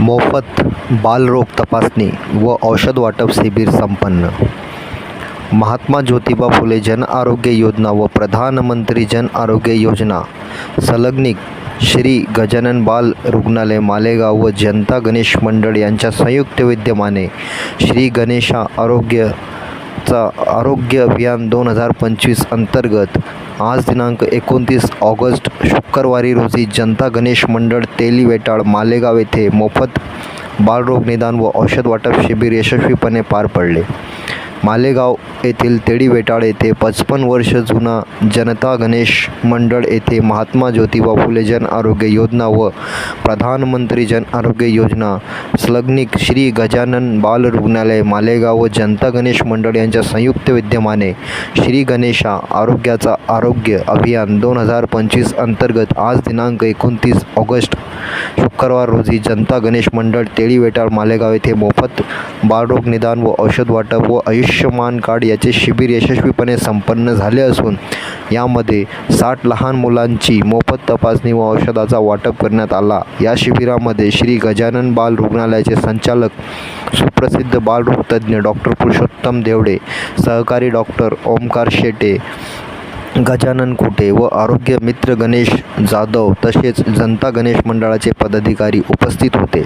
मोफत बालरोग तपासणी व औषध वाटप शिबिर संपन्न. महात्मा ज्योतिबा फुले जन आरोग्य योजना व प्रधानमंत्री जन आरोग्य योजना संलग्निक श्री गजानन बाल रुग्णालय मालेगाव व जनता गणेश मंडळ यांच्या संयुक्त विद्यमाने श्री गणेशा आरोग्य चा आरोग्य अभियान दोन हजार पंचवीस अंतर्गत. आज दिनांक एकोणतीस ऑगस्ट शुक्रवारी रोजी जनता गणेश मंडळ तेलीवेटाळ मालेगाव येथे मोफत बालरोग निदान व औषध वाटप शिबिर यशस्वीपणे पार पडले. मालेगाव येथील तेडी वेटाळ येथे पचपन वर्ष जुना जनता गणेश मंडळ येथे महात्मा ज्योतिबा फुले जन आरोग्य योजना व प्रधानमंत्री जन आरोग्य योजना स्लग्निक श्री गजानन बाल रुग्णालय मालेगाव व जनता गणेश मंडळ यांच्या संयुक्त विद्यमाने श्री गणेशा आरोग्याचा आरोग्य अभियान दोन हजार पंचवीस अंतर्गत आज दिनांक एकोणतीस ऑगस्ट शुक्रवार रोजी जनता गणेश मंडळ तेळीवेटाळ मालेगाव येथे मोफत बाळरोग निदान व औषध वाटप व आयुष्यमान कार्ड याचे शिबिर यशस्वीपणे संपन्न झाले असून यामध्ये साठ लहान मुलांची मोफत तपासणी व औषधाचा वाटप करण्यात आला. या शिबिरामध्ये श्री गजानन बाल रुग्णालयाचे संचालक सुप्रसिद्ध बालरोगतज्ज्ञ डॉक्टर पुरुषोत्तम देवडे सहकारी डॉक्टर ओमकार शेटे गजानन कुटे व आरोग्य मित्र गणेश जाधव तसेच जनता गणेश मंडळाचे पदाधिकारी उपस्थित होते.